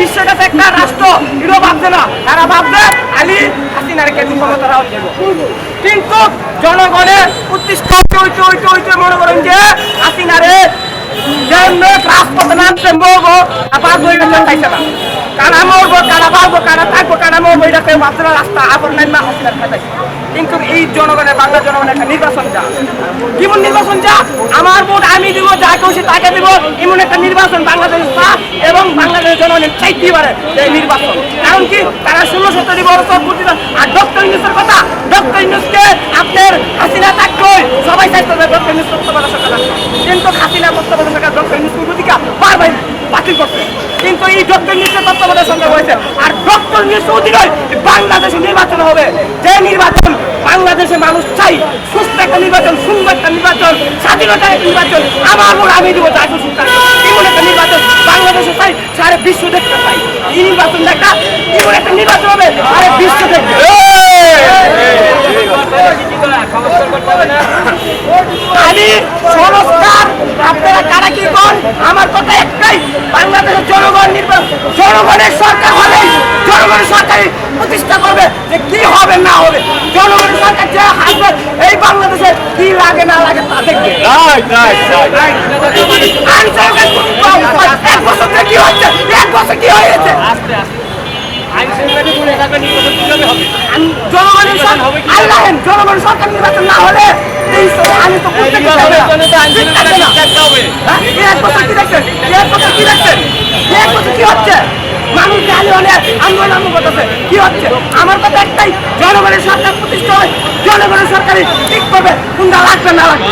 বিশ্বের কাছে একটা রাষ্ট্র এটাও ভাবছে না। তারা ভাবছে আলী হাসিনার কেটু ক্ষমতা দেবো কিন্তু জনগণের উদ্দেশ্য হইতে হইতে হইতে মনে করেন যে হাসিনারে রাজপথে নামছে মরবো আবার বইটা চাইছে না। কারা মরবো, কারা পারব, কারা থাকব, কারা মরবো, এটা কেউ ভাবছে না, রাস্তা আবার নাই হাসিনার কিন্তু এই জনগণের বাংলা জনগণের একটা নির্বাচন যা। কেমন নির্বাচন যা আমার ভোট আমি দিব যা খুশি তাকে দিব এমন একটা নির্বাচন বাংলাদেশ এবং বাংলাদেশের জনগণের চাইতেই পারে এই নির্বাচন। কারণ কি? তারা ষোলো সতেরো বছর পর্যন্ত আর ডক্টর ইউনুসের কথা, ডক্টর ইউনুসকে আপনার হাসিনা থাকবে সবাই চাইতে হবে ডক্টর ইউনুস তত্ত্বাবধায়ক সরকার। কিন্তু হাসিনা তত্ত্বাবধায়ক সরকার ডক্টর ইউনুস ভূমিকা বারবার বাতিল করছে। কিন্তু এই ডক্টর ইউনুসের তত্ত্বাবধায়ক সরকার হয়েছে আর ডক্টর ইউনুস অধীনই বাংলাদেশে নির্বাচন হবে। যে নির্বাচন বাংলাদেশে মানুষ চাই, সুস্থ একটা নির্বাচন, সুন্দর একটা নির্বাচন আমি হবে সংস্কার, আপনারা কারা কি কর আমার কথা একটাই, বাংলাদেশের জনগণ নির্বাচন, জনগণের সরকার হলে জনগণের সরকার প্রতিষ্ঠা করবে যে কি হবে, না হবে। জনগণের সরকার যে আসবে এই বাংলাদেশে কি লাগে না লাগে তা দেখবে আইন সরকার এক বছর কি হচ্ছে এক বছর কি হয়েছে আমি জনগণের সরকার আল্লাহ জনগণের সরকার নির্বাচন না হলে আমি তো করতে পারব না। হ্যাঁ? এক বছর কি দেখছেন? এক বছর কি দেখছেন? এক বছর কি হচ্ছে? জানে অনেক আন্দোলন আরম্ভ করতেছে। কি হচ্ছে? আমার কথা একটাই, জনগণের সরকার প্রতিষ্ঠা হয়, জনগণের সরকারই ঠিক করবে কোনটা লাগবে না লাগবে।